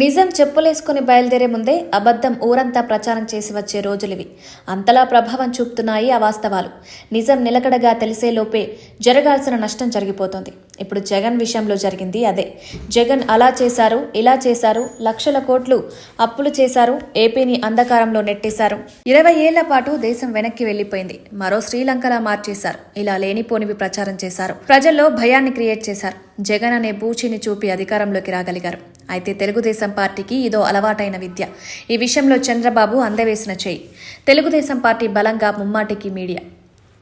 నిజం చెప్పులేసుకుని బయలుదేరే ముందే అబద్ధం ఊరంతా ప్రచారం చేసి వచ్చే రోజులివి. అంతలా ప్రభావం చూపుతున్నాయి ఆ వాస్తవాలు. నిజం నిలకడగా తెలిసే లోపే జరగాల్సిన నష్టం జరిగిపోతుంది. ఇప్పుడు జగన్ విషయంలో జరిగింది అదే. జగన్ అలా చేశారు ఇలా చేశారు లక్షల కోట్లు అప్పులు చేశారు ఏపీని అంధకారంలో నెట్టేశారు. ఇరవై ఏళ్ళ పాటు దేశం వెనక్కి వెళ్ళిపోయింది మరో శ్రీలంకలా మార్చేశారు. ఇలా లేనిపోనివి ప్రచారం చేశారు. ప్రజల్లో భయాన్ని క్రియేట్ చేశారు. జగన్ అనే బూచిని చూపి అధికారంలోకి రాగలిగారు. అయితే తెలుగుదేశం పార్టీకి ఇదో అలవాటైన విద్య. ఈ విషయంలో చంద్రబాబు అందవేసిన చేయి. తెలుగుదేశం పార్టీ బలంగా ముమ్మాటికి మీడియా.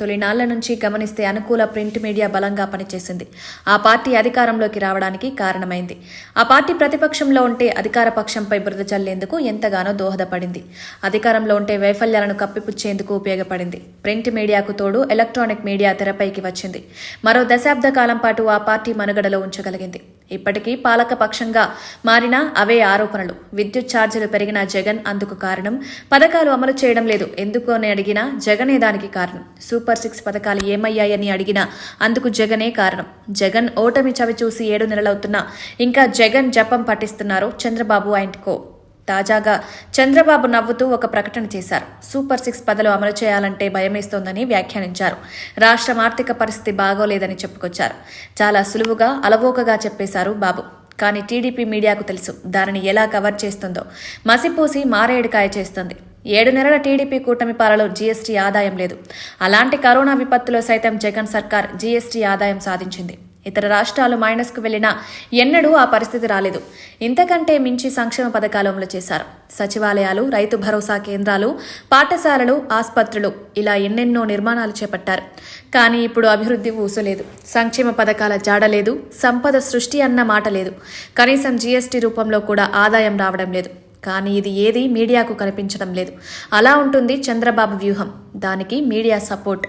తొలినాళ్ళ నుంచి గమనిస్తే అనుకూల ప్రింట్ మీడియా బలంగా పనిచేసింది. ఆ పార్టీ అధికారంలోకి రావడానికి కారణమైంది. ఆ పార్టీ ప్రతిపక్షంలో ఉంటే అధికార పక్షంపై బురద చల్లేందుకు ఎంతగానో దోహదపడింది. అధికారంలో ఉంటే వైఫల్యాలను కప్పిపుచ్చేందుకు ఉపయోగపడింది. ప్రింట్ మీడియాకు తోడు ఎలక్ట్రానిక్ మీడియా తెరపైకి వచ్చింది. మరో దశాబ్ద కాలం పాటు ఆ పార్టీ మనుగడలో ఉంచగలిగింది. ఇప్పటికీ పాలకపక్షంగా మారిన అవే ఆరోపణలు. విద్యుత్ ఛార్జీలు పెరిగిన జగన్ అందుకు కారణం. పథకాలు అమలు చేయడం లేదు. ఎందుకు అని అడిగినా జగనే దానికి కారణం. సూపర్ సిక్స్ పథకాలు ఏమయ్యాయని అడిగినా అందుకు జగనే కారణం. జగన్ ఓటమి చవి చూసి ఏడు నెలలవుతున్నా ఇంకా జగన్ జపం పట్టిస్తున్నారు చంద్రబాబు అండ్ కో తాజాగా చంద్రబాబు నవ్వుతూ ఒక ప్రకటన చేశారు. సూపర్ సిక్స్ పదలు అమలు చేయాలంటే భయమేస్తోందని వ్యాఖ్యానించారు. రాష్ట్రం ఆర్థిక పరిస్థితి బాగోలేదని చెప్పుకొచ్చారు. చాలా సులువుగా అలవోకగా చెప్పేశారు బాబు. కానీ టీడీపీ మీడియాకు తెలుసు దానిని ఎలా కవర్ చేస్తుందో. మసిపూసి మారేడుకాయ చేస్తుంది. ఏడు నెలల టీడీపీ కూటమి పాలలో జీఎస్టీ ఆదాయం లేదు. అలాంటి కరోనా విపత్తులో సైతం జగన్ సర్కార్ జీఎస్టీ ఆదాయం సాధించింది. ఇతర రాష్ట్రాలు మైనస్కు వెళ్ళినా ఎన్నడూ ఆ పరిస్థితి రాలేదు. ఇంతకంటే మించి సంక్షేమ పథకాలు అమలు చేశారు. సచివాలయాలు రైతు భరోసా కేంద్రాలు పాఠశాలలు ఆసుపత్రులు ఇలా ఎన్నెన్నో నిర్మాణాలు చేపట్టారు. కానీ ఇప్పుడు అభివృద్ధి ఊసలేదు. సంక్షేమ పథకాల జాడలేదు సంపద సృష్టి అన్న మాట లేదు. కనీసం జీఎస్టీ రూపంలో కూడా ఆదాయం రావడం లేదు. కానీ ఇది ఏది మీడియాకు కనిపించడం లేదు. అలా ఉంటుంది చంద్రబాబు వ్యూహం. దానికి మీడియా సపోర్ట్.